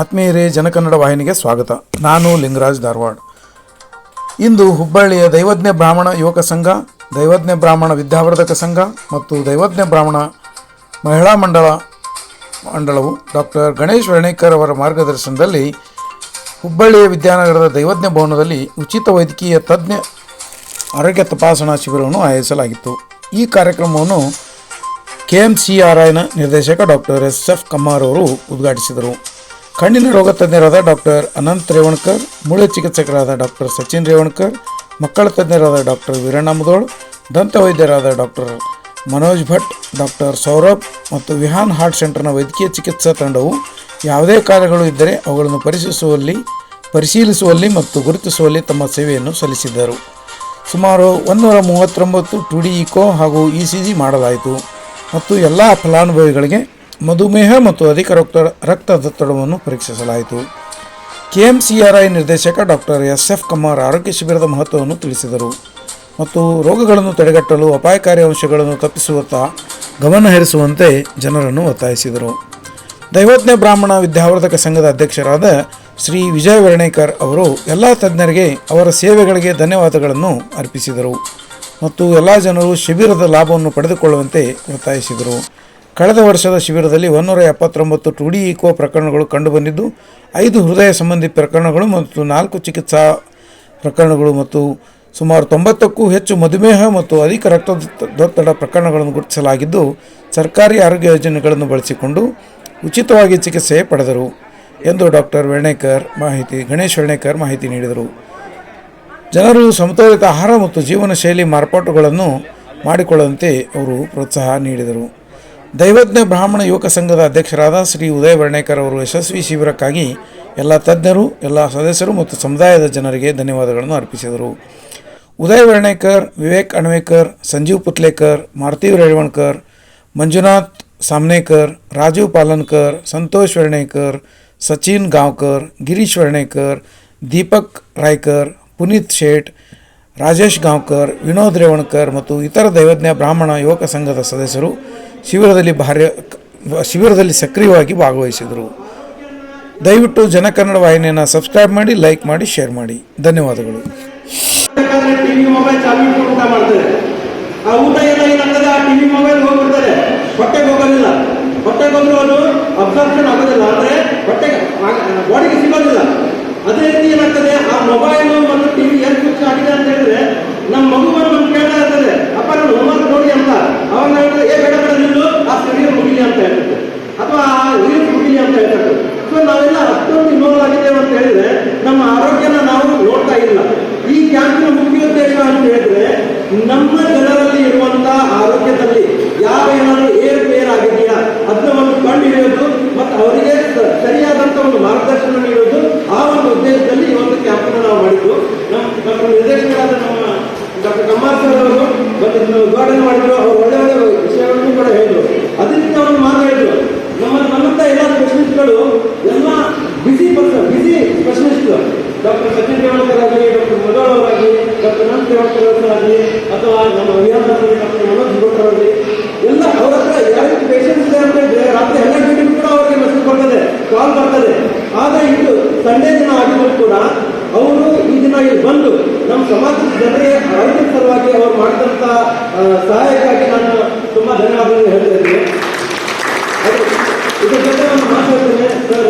ಆತ್ಮೀಯರೇ ಜನಕನ್ನಡ ವಾಹಿನಿಗೆ ಸ್ವಾಗತ. ನಾನು ಲಿಂಗರಾಜ್ ಧಾರವಾಡ. ಇಂದು ಹುಬ್ಬಳ್ಳಿಯ ದೈವಜ್ಞ ಬ್ರಾಹ್ಮಣ ಯುವಕ ಸಂಘ, ದೈವಜ್ಞ ಬ್ರಾಹ್ಮಣ ವಿದ್ಯಾವರ್ಧಕ ಸಂಘ ಮತ್ತು ದೈವಜ್ಞ ಬ್ರಾಹ್ಮಣ ಮಹಿಳಾ ಮಂಡಳ ಮಂಡಳವು ಡಾಕ್ಟರ್ ಗಣೇಶ್ ವರ್ಣೇಕರ್ ಅವರ ಮಾರ್ಗದರ್ಶನದಲ್ಲಿ ಹುಬ್ಬಳ್ಳಿಯ ವಿದ್ಯಾನಗರದ ದೈವಜ್ಞ ಭವನದಲ್ಲಿ ಉಚಿತ ವೈದ್ಯಕೀಯ ತಜ್ಞ ಆರೋಗ್ಯ ತಪಾಸಣಾ ಶಿಬಿರವನ್ನು ಆಯೋಜಿಸಲಾಗಿತ್ತು. ಈ ಕಾರ್ಯಕ್ರಮವನ್ನು ಕೆ ಎಂ ಸಿ ಆರ್ ಐನ ನಿರ್ದೇಶಕ ಡಾಕ್ಟರ್ ಎಸ್. ಎಫ್. ಕಮ್ಮಾರ್ ಅವರು ಉದ್ಘಾಟಿಸಿದರು. ಕಣ್ಣಿನ ರೋಗ ತಜ್ಞರಾದ ಡಾಕ್ಟರ್ ಅನಂತ್ ರೇವಣ್ಕರ್, ಮೂಳೆ ಚಿಕಿತ್ಸಕರಾದ ಡಾಕ್ಟರ್ ಸಚಿನ್ ರೇವಣ್ಕರ್, ಮಕ್ಕಳ ತಜ್ಞರಾದ ಡಾಕ್ಟರ್ ವೀರಣ್ಣ ಮುದೋಳ್, ದಂತ ವೈದ್ಯರಾದ ಡಾಕ್ಟರ್ ಮನೋಜ್ ಭಟ್, ಡಾಕ್ಟರ್ ಸೌರಭ್ ಮತ್ತು ವಿಹಾನ್ ಹಾರ್ಟ್ ಸೆಂಟರ್ನ ವೈದ್ಯಕೀಯ ಚಿಕಿತ್ಸಾ ತಂಡವು ಯಾವುದೇ ಕಾರ್ಯಗಳು ಇದ್ದರೆ ಅವುಗಳನ್ನು ಪರಿಶೀಲಿಸುವಲ್ಲಿ ಪರಿಶೀಲಿಸುವಲ್ಲಿ ಮತ್ತು ಗುರುತಿಸುವಲ್ಲಿ ತಮ್ಮ ಸೇವೆಯನ್ನು ಸಲ್ಲಿಸಿದ್ದರು. ಸುಮಾರು ಒಂದೂರ ಮೂವತ್ತೊಂಬತ್ತು ಟು ಡಿ ಇಕೋ ಹಾಗೂ ಇ ಸಿ ಜಿ ಮಾಡಲಾಯಿತು ಮತ್ತು ಎಲ್ಲ ಫಲಾನುಭವಿಗಳಿಗೆ ಮಧುಮೇಹ ಮತ್ತು ಅಧಿಕ ರಕ್ತ ರಕ್ತದೊತ್ತಡವನ್ನು ಪರೀಕ್ಷಿಸಲಾಯಿತು. ಕೆಎಂಸಿಆರ್ಐ ನಿರ್ದೇಶಕ ಡಾಕ್ಟರ್ ಎಸ್ ಎಫ್ ಕುಮಾರ್ ಆರೋಗ್ಯ ಶಿಬಿರದ ಮಹತ್ವವನ್ನು ತಿಳಿಸಿದರು. ಮತ್ತು ರೋಗಗಳನ್ನು ತಡೆಗಟ್ಟಲು ಅಪಾಯಕಾರಿ ಅಂಶಗಳನ್ನು ತಪ್ಪಿಸುವತ್ತ ಗಮನ ಹರಿಸುವಂತೆ ಜನರನ್ನು ಒತ್ತಾಯಿಸಿದರು. ದೈವಜ್ಞ ಬ್ರಾಹ್ಮಣ ವಿದ್ಯಾವರ್ಧಕ ಸಂಘದ ಅಧ್ಯಕ್ಷರಾದ ಶ್ರೀ ವಿಜಯ ವರ್ಣೇಕರ್ ಅವರು ಎಲ್ಲ ತಜ್ಞರಿಗೆ ಅವರ ಸೇವೆಗಳಿಗೆ ಧನ್ಯವಾದಗಳನ್ನು ಅರ್ಪಿಸಿದರು. ಮತ್ತು ಎಲ್ಲ ಜನರು ಶಿಬಿರದ ಲಾಭವನ್ನು ಪಡೆದುಕೊಳ್ಳುವಂತೆ ಒತ್ತಾಯಿಸಿದರು. ಕಳೆದ ವರ್ಷದ ಶಿಬಿರದಲ್ಲಿ ಒಂದೂರ ಎಪ್ಪತ್ತೊಂಬತ್ತು ಟು ಡಿ ಇಕೋ ಪ್ರಕರಣಗಳು ಕಂಡುಬಂದಿದ್ದು, ಐದು ಹೃದಯ ಸಂಬಂಧಿ ಪ್ರಕರಣಗಳು ಮತ್ತು ನಾಲ್ಕು ಚಿಕಿತ್ಸಾ ಪ್ರಕರಣಗಳು ಮತ್ತು ಸುಮಾರು ತೊಂಬತ್ತಕ್ಕೂ ಹೆಚ್ಚು ಮಧುಮೇಹ ಮತ್ತು ಅಧಿಕ ರಕ್ತದೊತ್ತಡ ಪ್ರಕರಣಗಳನ್ನು ಗುರುತಿಸಲಾಗಿದ್ದು, ಸರ್ಕಾರಿ ಆರೋಗ್ಯ ಯೋಜನೆಗಳನ್ನು ಬಳಸಿಕೊಂಡು ಉಚಿತವಾಗಿ ಚಿಕಿತ್ಸೆ ಪಡೆದರು ಎಂದು ಡಾಕ್ಟರ್ ವೆಣೇಕರ್ ಮಾಹಿತಿ, ಗಣೇಶ್ ವೆಣೇಕರ್ ಮಾಹಿತಿ ನೀಡಿದರು. ಜನರು ಸಮತೋಲಿತ ಆಹಾರ ಮತ್ತು ಜೀವನ ಶೈಲಿ ಮಾರ್ಪಾಟುಗಳನ್ನು ಮಾಡಿಕೊಳ್ಳುವಂತೆ ಅವರು ಪ್ರೋತ್ಸಾಹ ನೀಡಿದರು. ದೈವಜ್ಞ ಬ್ರಾಹ್ಮಣ ಯುವಕ ಸಂಘದ ಅಧ್ಯಕ್ಷರಾದ ಶ್ರೀ ಉದಯ ವರ್ಣೇಕರ್ ಅವರು ಯಶಸ್ವಿ ಶಿಬಿರಕ್ಕಾಗಿ ಎಲ್ಲ ತಜ್ಞರು, ಎಲ್ಲ ಸದಸ್ಯರು ಮತ್ತು ಸಮುದಾಯದ ಜನರಿಗೆ ಧನ್ಯವಾದಗಳನ್ನು ಅರ್ಪಿಸಿದರು. ಉದಯ ವರ್ಣೇಕರ್ ವಿವೇಕ್ ಅಣ್ವೇಕರ್, ಸಂಜೀವ್ ಪುತ್ಲೇಕರ್, ಮಾರುತಿ ರೇವಣ್ಕರ್, ಮಂಜುನಾಥ್ ಸಾಮ್ನೇಕರ್, ರಾಜೀವ್ ಪಾಲನ್ಕರ್, ಸಂತೋಷ್ ವರ್ಣೇಕರ್, ಸಚಿನ್ ಗಾಂವ್ಕರ್, ಗಿರೀಶ್ ವರ್ಣೇಕರ್, ದೀಪಕ್ ರಾಯ್ಕರ್, ಪುನೀತ್ ಶೇಟ್, ರಾಜೇಶ್ ಗಾಂವ್ಕರ್, ವಿನೋದ್ ರೇವಣ್ಕರ್ ಮತ್ತು ಇತರ ದೈವಜ್ಞ ಬ್ರಾಹ್ಮಣ ಯುವಕ ಸಂಘದ ಸದಸ್ಯರು ಶಿಬಿರದಲ್ಲಿ ಭಾರ ಶಿಬಿರದಲ್ಲಿ ಸಕ್ರಿಯವಾಗಿ ಭಾಗವಹಿಸಿದರು ದಯವಿಟ್ಟು ಜನಕನ್ನಡ ವಾಹಿನಿಯನ್ನು ಸಬ್ಸ್ಕ್ರೈಬ್ ಮಾಡಿ ಲೈಕ್ ಮಾಡಿ ಶೇರ್ ಮಾಡಿ ಧನ್ಯವಾದಗಳು ಅದೇ ರೀತಿ ಏನಾಗ್ತದೆ ಆ ಮೊಬೈಲ್ ಮತ್ತು ಟಿವಿ ಎಷ್ಟು ಹುಚ್ಚು ಆಗಿದೆ ಅಂತ ಹೇಳಿದ್ರೆ ನಮ್ಮ ಮಗು ಬಂದು ನಮ್ಗೆ ಕೇಳ್ತಾ ಇರ್ತದೆ ಅಪ್ಪ ನಾನು ಹೋಮ್ವರ್ಕ್ ನೋಡಿ ಅಂತ ಅವಾಗ ನಾವು ಹೇಳ್ತೇವೆ, ಏ ಬೇಡ ಬೇಡ ನಿಲ್ಲು ಆ ಸ್ಟಡಿಯರ್ ಮುಗಿಲಿ ಅಂತ ಹೇಳ್ತದೆ ಅಥವಾ ಆ ರೀಲ್ಸ್ ಮುಗಿಲಿ ಅಂತ ಹೇಳ್ತಾರೆ ಸೊ ನಾವೆಲ್ಲ ಅಷ್ಟೊಂದು ಇನ್ವಾಲ್ವ್ ಆಗಿದ್ದೇವೆ ಅಂತ ಹೇಳಿದ್ರೆ ನಮ್ಮ ಆರೋಗ್ಯನ ನಾವು ನೋಡ್ತಾ ಇಲ್ಲ ಈ ಕ್ಯಾಂಪಿನ ಮುಖ್ಯ ಉದ್ದೇಶ ಅಂತ ಹೇಳಿದ್ರೆ ನಮ್ಮ ಜನರಲ್ಲಿ ಇರುವಂತಹ ಆರೋಗ್ಯದಲ್ಲಿ ಯಾವ ಏನಾದರೂ ಏರುಪೇರು ಆಗಿದೆಯಾ ಅದನ್ನ ಒಂದು ಕಂಡು ಹಿಡಿಯೋದು ಮತ್ತು ಅವರಿಗೆ ಸರಿಯಾದಂಥ ಒಂದು ಮಾರ್ಗದರ್ಶನ ನೀಡೋದು. ಆ ಒಂದು ಉದ್ದೇಶದಲ್ಲಿ ಈ ಒಂದು ಕ್ಯಾಂಪನ್ನು ನಾವು ಮಾಡಿದ್ದು ನಮ್ಮ ನಮ್ಮ ನಿರ್ದೇಶಕರಾದ ನಮ್ಮ ಡಾಕ್ಟರ್ ಕಮ್ಮಾರ್ ಸರ್ ಅವರು ಮತ್ತು ಉದ್ಘಾಟನೆ ಮಾಡಿದ್ರು. ಅವರು ಒಳ್ಳೆ ಒಳ್ಳೆ ವಿಷಯಗಳನ್ನು ಕೂಡ ಹೇಳಿದ್ರು. ಅದರಿಂದ ಅವರು ಮಾತಾಡಿದ್ರು. ನಮ್ಮ ನಮ್ಮಂತ ಎಲ್ಲ ಸ್ಪೆಷಲಿಸ್ಟ್ಗಳು ಎಲ್ಲ busy person busy specialist doctor Sachin ಆಗಲಿ ಡಾಕ್ಟರ್ ಮೊದಲ ಅವರಾಗಲಿ ಡಾಕ್ಟರ್ ನಂದ್ ಅವರಾಗಲಿ ಅಥವಾ ನಮ್ಮ ವಿಹಾರದಲ್ಲಿ ಡಾಕ್ಟರ್ ಮನೋಜ್ ಅವರಾಗಲಿ ಎಲ್ಲ ಅವರ ಹತ್ರ ಯಾರು ಪೇಷಂಟ್ಸ್ ಇದೆ ಅಂತ ಹೇಳಿದ್ರೆ ರಾತ್ರಿ ಹನ್ನೆರಡು ಗಂಟೆಗೂ ಕೂಡ ಅವರಿಗೆ ಮೆಸೇಜ್ ಬರ್ತದೆ ಕಾಲ್ ಬರ್ತದೆ. ಆದರೆ ಇದು ಸಂಡೇ ದಿನ ಆಗಿದ್ರು ಕೂಡ ಅವರು ಈ ದಿನ ಇಲ್ಲಿ ಬಂದು ನಮ್ಮ ಸಮಾಜದ ಜನರಿಗೆ ಆರೋಗ್ಯ ಸಲುವಾಗಿ ಅವರು ಮಾಡಿದಂಥ ಸಹಾಯಕ್ಕಾಗಿ ನಾನು ತುಂಬಾ ಧನ್ಯವಾದಗಳು ಹೇಳ್ತಾ ಇದ್ದೀನಿ. ಇದ್ರ ಜೊತೆ ಒಂದು ಮಾತಾಡ್ತೇನೆ. ಸರ್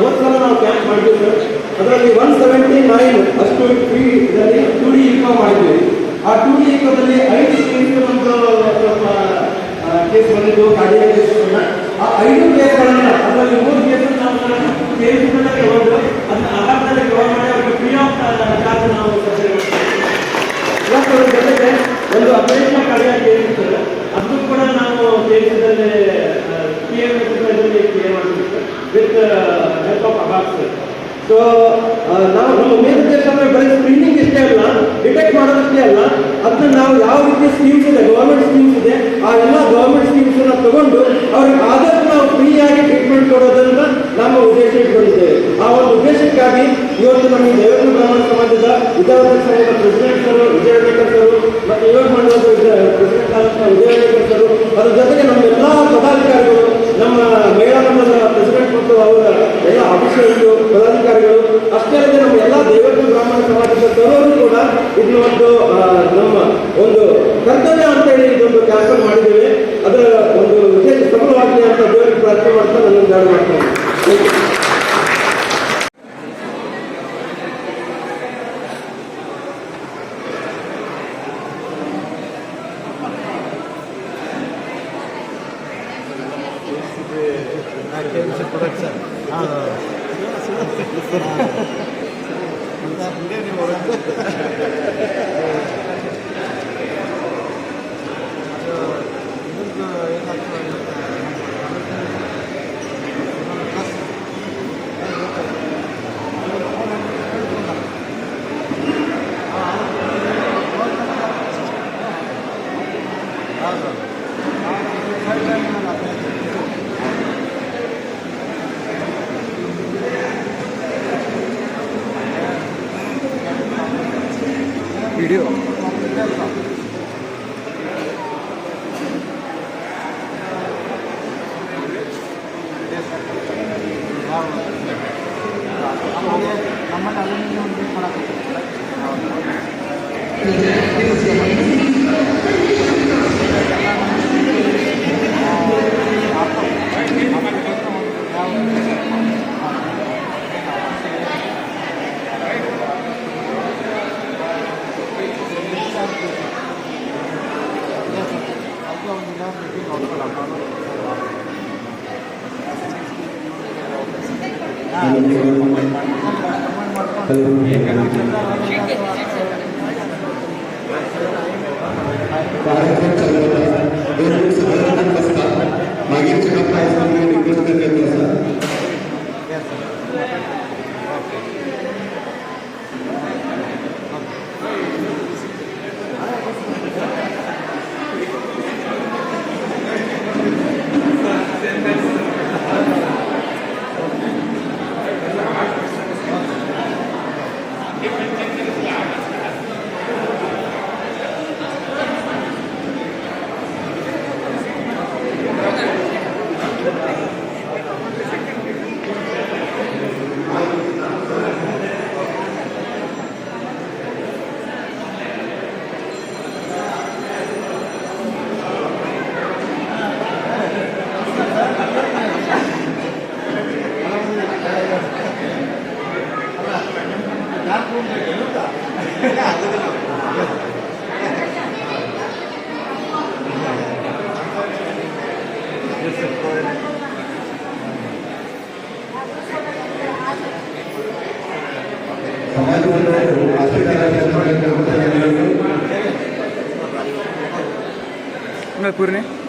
ಹೋದ ಸಲ ನಾವು ಕ್ಯಾಂಪ್ ಮಾಡಿದ್ವಿ ಸರ್. ಅದರಲ್ಲಿ ಒನ್ ಸೆವೆಂಟಿ ನೈನ್ ಅಷ್ಟು ಇದರಲ್ಲಿ ಟು ಡಿ ಇಕೋ ಮಾಡಿದ್ವಿ ಆ ಟು ಡಿ ಇಕೋದಲ್ಲಿ ಐದು ಕೇಸ್ ಬಂದಿದ್ದು ಕಾರ್ಡಿಯ ಕೇಸ್ಗಳನ್ನ ಆ ಐದು ಕೇಸ್ಗಳನ್ನ ಅದರಲ್ಲಿ ಮೂರು ಕೇಸ್ ನಾವು ಸೇರಿಸಿದ್ದಕ್ಕೆ ಒಂದು ಅದನ್ನ ಆಧಾರದಲ್ಲಿ ಕವರ್ ಮಾಡಿ ಅವರಿಗೆ ಫ್ರೀ ಆಫ್ ಚಾರ್ಜ್ ನಾವು ಇವತ್ತು ಜೊತೆಗೆ ಒಂದು ಅಪರೇಷನ್ ಕಾರ್ಡಿಯಾಗಿ ಏನಿರ್ತದೆ ಅದು ಕೂಡ ನಾವು ದೇಶದಲ್ಲಿ ಪಿ ಕ್ಲಿಯರ್ ಮಾಡ್ತೀವಿ with help of abacus so ನಾವು ಅಂದ್ರೆ ಬರೀ ಸ್ಕ್ರೀನಿಂಗ್ ಇಷ್ಟೇ ಅಲ್ಲ ಡಿಟೆಕ್ಟ್ ಮಾಡೋದಷ್ಟೇ ಅಲ್ಲ ಅದನ್ನ ನಾವು ಯಾವ ರೀತಿ ಕೆಲಸ ಮಾಡಿದ್ದೇವೆ. ಅದರ ಒಂದು ವಿಶೇಷ ಸಫಲವಾಗಲಿ ಅಂತ ದೇವರಿಗೆ ಪ್ರಾರ್ಥನೆ ಮಾಡ್ತಾ ನನ್ನ ಜಾಡ ಮಾಡ್ತೇನೆ Thank you. No, no,